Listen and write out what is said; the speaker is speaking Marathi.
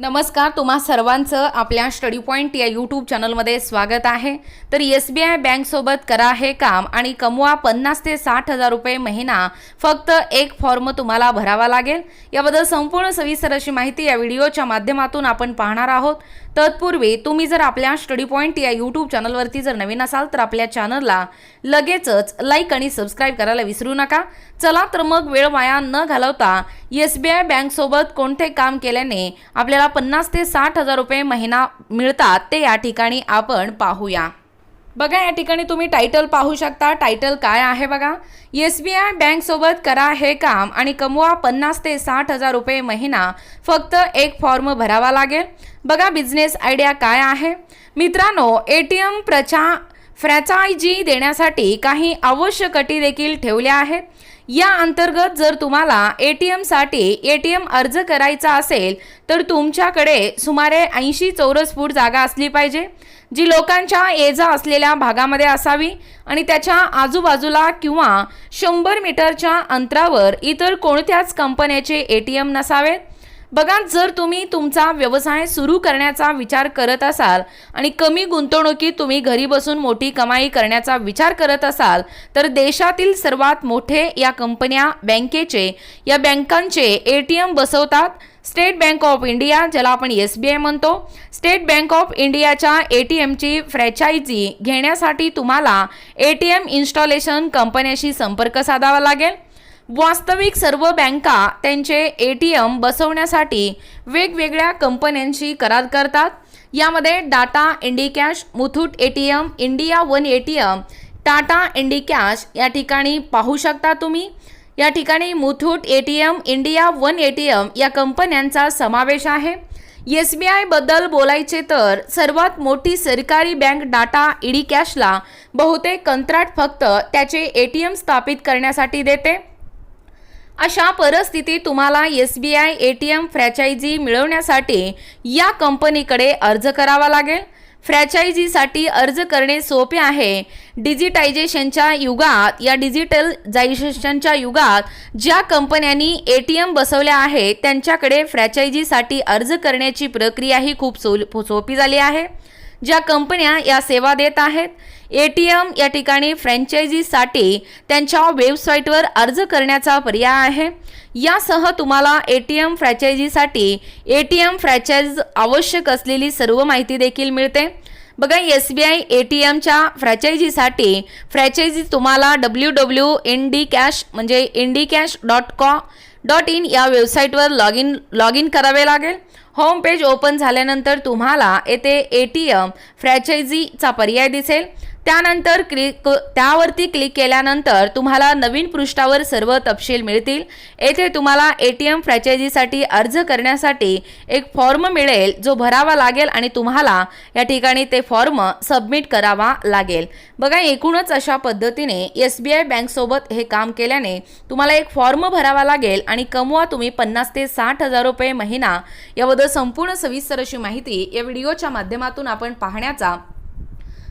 नमस्कार तुम्हा सर्वांचं आपल्या स्टडी पॉईंट या यूट्यूब चॅनलमध्ये स्वागत आहे. तर एस बी आय बँकसोबत करा हे काम आणि कमवा पन्नास ते साठ हजार रुपये महिना. फक्त एक फॉर्म तुम्हाला भरावा लागेल. याबद्दल संपूर्ण सविस्तर अशी माहिती या व्हिडिओच्या माध्यमातून आपण पाहणार आहोत. तत्पूर्वी तुम्ही जर आपल्या स्टडी पॉईंट या यूट्यूब चॅनलवरती जर नवीन असाल तर आपल्या चॅनलला लगेचच लाईक आणि सबस्क्राईब करायला विसरू नका. चला तर मग वेळ वाया न घालवता एस बी आय बँकसोबत कोणते काम केल्याने आपल्याला पन्नास ते साठ हजार रुपये महिना मिळतात ते या ठिकाणी आपण पाहूया. बघा या ठिकाणी तुम्ही टायटल पाहू शकता. टायटल काय आहे बघा? एस बी आय बँकसोबत करा हे काम आणि कमवा पन्नास ते साठ हजार रुपये महिना. फक्त एक फॉर्म भरावा लागेल. बघा बिझनेस आयडिया काय आहे? मित्रांनो ए टी एम प्रचा फ्रॅचायजी देण्यासाठी काही आवश्यक अटी देखील ठेवल्या आहेत. या अंतर्गत जर तुम्हाला ए टी एमसाठी ए टी एम अर्ज करायचा असेल तर तुमच्याकडे सुमारे ऐंशी चौरस फूट जागा असली पाहिजे जी लोकांच्या ये जा असलेल्या भागामध्ये असावी आणि त्याच्या आजूबाजूला किंवा शंभर मीटरच्या अंतरावर इतर कोणत्याच कंपन्याचे ए टी एम नसावेत. बघा जर तुम्ही तुमचा व्यवसाय सुरू करण्याचा विचार करत असाल आणि कमी गुंतवणुकीत तुम्ही घरी बसून मोठी कमाई करण्याचा विचार करत असाल तर देशातील सर्वात मोठे या कंपन्या बँकेचे या बँकांचे ए टी एम बसवतात. स्टेट बँक ऑफ इंडिया ज्याला आपण एस बी आय म्हणतो. स्टेट बँक ऑफ इंडियाच्या ए टी एमची फ्रॅचायझी घेण्यासाठी तुम्हाला ए टी एम इन्स्टॉलेशन कंपन्याशी संपर्क साधावा लागेल. वास्तविक सर्व बँका त्यांचे ए टी एम बसवण्यासाठी वेगवेगळ्या कंपन्यांशी करार करतात. यामध्ये Tata Indicash Muthoot A T M India one A T M Tata Indicash या ठिकाणी पाहू शकता तुम्ही. या ठिकाणी Muthoot A T M India one A T M या कंपन्यांचा समावेश आहे. एस बी आयबद्दल बोलायचे तर सर्वात मोठी सरकारी बँक डाटा इडिकॅशला बहुतेक कंत्राट फक्त त्याचे ए टी एम स्थापित करण्यासाठी देते. अशा परिस्थितीत तुम्हाला S B I A T M franchisee मिळवण्यासाठी या कंपनीकडे अर्ज करावा लागेल. फ्रॅचायझीसाठी अर्ज करणे सोपे आहे. डिजिटायझेशनच्या युगात या डिजिटलजायझेशनच्या युगात ज्या कंपन्यांनी ए टी एम बसवल्या आहेत त्यांच्याकडे फ्रॅचायझीसाठी अर्ज करण्याची प्रक्रियाही खूप सोल सोपी झाली आहे. ज्या कंपन्या या सेवा देत आहेत ए टी एम या ठिकाणी फ्रँचायझीसाठी त्यांच्या वेबसाईटवर अर्ज करण्याचा पर्याय आहे. यासह तुम्हाला ए टी एम फ्रॅचायझीसाठी ए टी एम फ्रँचायज आवश्यक असलेली सर्व माहिती देखील मिळते. बघा S B I A T एमच्या फ्रॅचायझीसाठी फ्रँचायझी तुम्हाला W W N D cash म्हणजे Indicash dot co dot in या वेबसाईटवर लॉग इन लॉग इन करावे लागेल. होम पेज ओपन झाल्यानंतर तुम्हाला येथे ए टी एम फ्रॅचायझीचा पर्याय दिसेल. त्यानंतर क्लिक त्यावरती क्लिक केल्यानंतर तुम्हाला नवीन पृष्ठावर सर्व तपशील मिळतील. येथे तुम्हाला ए टी एम फ्रॅचायझीसाठी अर्ज करण्यासाठी एक फॉर्म मिळेल जो भरावा लागेल आणि तुम्हाला या ठिकाणी ते फॉर्म सबमिट करावा लागेल. बघा एकूणच अशा पद्धतीने एस बी आय बँकसोबत हे काम केल्याने तुम्हाला एक फॉर्म भरावा लागेल आणि कमवा तुम्ही पन्नास ते साठ हजार रुपये महिना. याबद्दल संपूर्ण सविस्तर अशी माहिती या व्हिडिओच्या माध्यमातून आपण पाहण्याचा